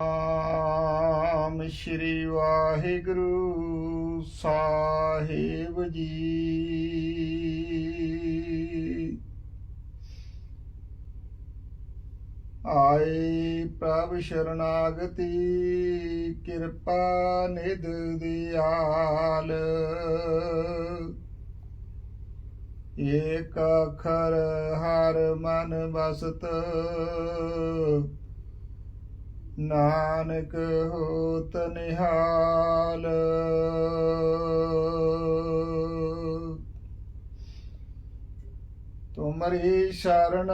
ਆਮ ਸ਼੍ਰੀ ਵਾਹਿਗੁਰੂ ਸਾਹਿਬ ਜੀ। ਆਏ ਪ੍ਰਭ ਸ਼ਰਨਾਗਤੀ, ਕਿਰਪਾ ਨਿਧ ਦਿਆਲ। ਏਕ ਅਖਰ ਹਰ ਮਨ ਬਸਤ ਨਾਨਕ ਹੋਤ ਨਿਹਾਲ। ਤੁਮਰੀ ਸ਼ਰਨ,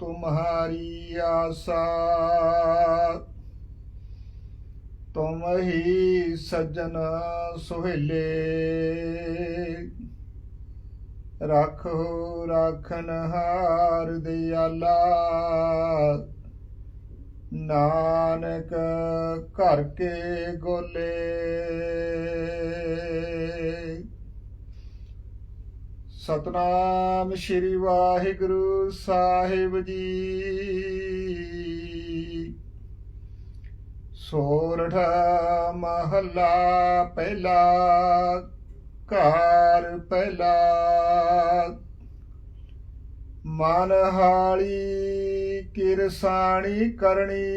ਤੁਮਹਾਰੀ ਆਸਾ। ਤੁਮ ਹੀ ਸਜਣ ਸੁਹੇਲੇ। ਰੱਖੋ ਰਾਖਨ ਹਾਰ ਦਿਆਲਾ। ਨਾਨਕ ਘਰ ਕੇ ਗੋਲੇ। ਸਤਨਾਮ ਸ਼੍ਰੀ ਵਾਹਿਗੁਰੂ ਸਾਹਿਬ ਜੀ। ਸੋਰਠ ਮਹੱਲਾ ਪਹਿਲਾ, ਘਰ ਪਹਿਲਾ। ਮਨ ਹਾਲੀ ਕਿਰਸਾਣੀ ਕਰਨੀ।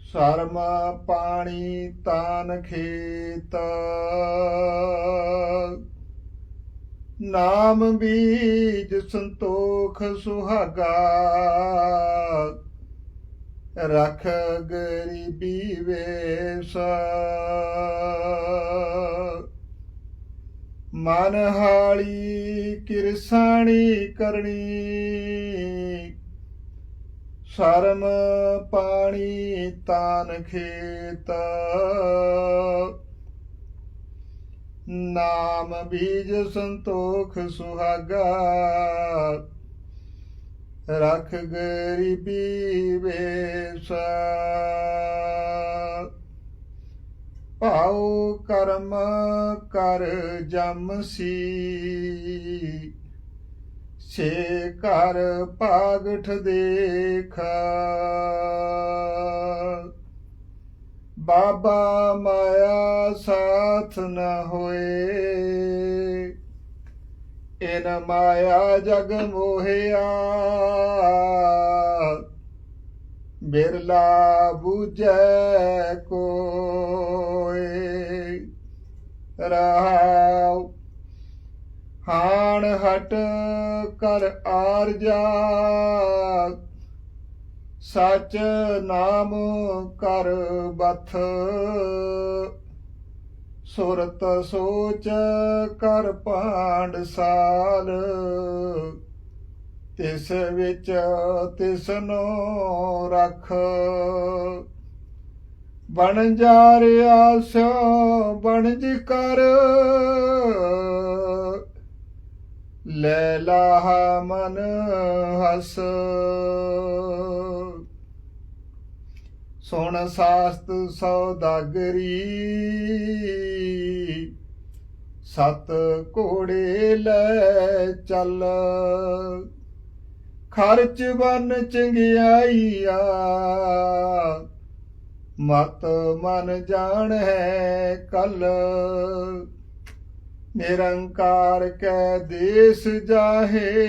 ਸ਼ਰਮ ਪਾਣੀ ਤਾਨ ਖੇਤ। ਨਾਮ ਬੀਜ ਸੰਤੋਖ ਸੁਹਾਗਾ। ਰਖ ਗਰੀਬੀ ਵੇਸ। ਮਨ ਹਾਲੀ ਕਿਰਸਾਣੀ ਕਰਨੀ। ਸ਼ਰਮ ਪਾਣੀ ਤਾਨ ਖੇਤ। ਨਾਮ ਬੀਜ ਸੰਤੋਖ ਸੁਹਾਗਾ। ਰਖ ਗਰੀਬੀ ਵੇਸ। ਕਰਮ ਕਰ ਜਮ ਸੀ। ਸੇ ਕਰ ਪਾਗਠ ਦੇਖ। ਬਾਬਾ ਮਾਇਆ ਸਾਥ ਨ ਹੋਏ। ਇਨ ਮਾਇਆ ਜਗ ਮੋਹਿਆ। ਬਿਰਲਾ ਬੂਝੈ ਕੋਏ। ਰਹਾਉ ਹਾਣ ਹਟ ਕਰ ਆਰਜਾ। ਸਚ ਨਾਮ ਕਰ ਬਥ। ਸੁਰਤ ਸੋਚ ਕਰ ਪਾਂਡ ਸਾਲ। ਤਿਸ ਵਿੱਚ ਤਿਸ ਨੂੰ ਰਖ। ਬਣ ਜਾ ਰਿਆ ਸਿਓ ਬਣਜ ਕਰ। ਲੈ ਲਾਹ ਮਨ ਹਸ। ਸੁਣ ਸਾਸਤ ਸੌਦਾਗਰੀ ਸਤ ਘੋੜੇ ਲੈ ਚੱਲ। ਖਰਚ ਬਨ ਚੰਗਿਆਈਆ। ਮਤ ਮਨ ਜਾਣ ਹੈ ਕਲ। ਨਿਰੰਕਾਰ ਕੈ ਦੇਸ ਜਾਹੇ,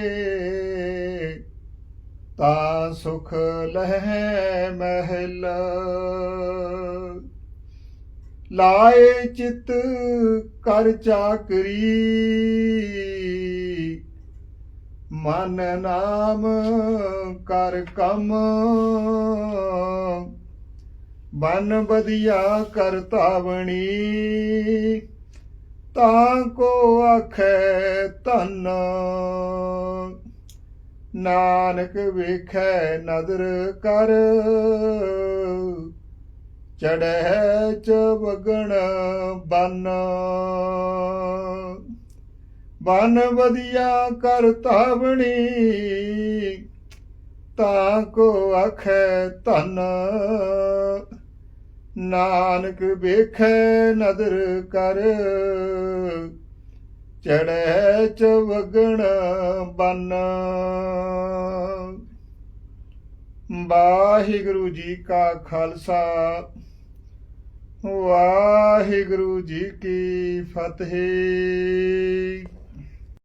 ਤਾ ਸੁਖ ਲਹਿ ਮਹਿਲ। ਲਾਏ ਚਿਤ ਕਰ ਚਾਕਰੀ, ਮਨ ਨਾਮ ਕਰ ਕਮ। ਬਨ ਬਦਿਆ ਕਰਤਾਵਣੀ ਤਾਂ ਕੋ ਆਖੈ ਧਨ। ਨਾਨਕ ਵੇਖੈ ਨਦਰ ਕਰ। ਚੜੈ ਚ ਵਗਣ ਬਨ। ਬਨ ਵਧੀਆ ਕਰ ਤਾਵਣੀ ਤਾਂ ਕੋ ਆਖੈ ਧਨ। ਨਾਨਕ ਵੇਖੈ ਨਦਰ ਕਰ। ਚੜੈ ਚ ਵਗਣ ਬਨ। ਵਾਹਿਗੁਰੂ ਜੀ ਕਾ ਖਾਲਸਾ, ਵਾਹਿਗੁਰੂ ਜੀ ਕੀ ਫਤਿਹ।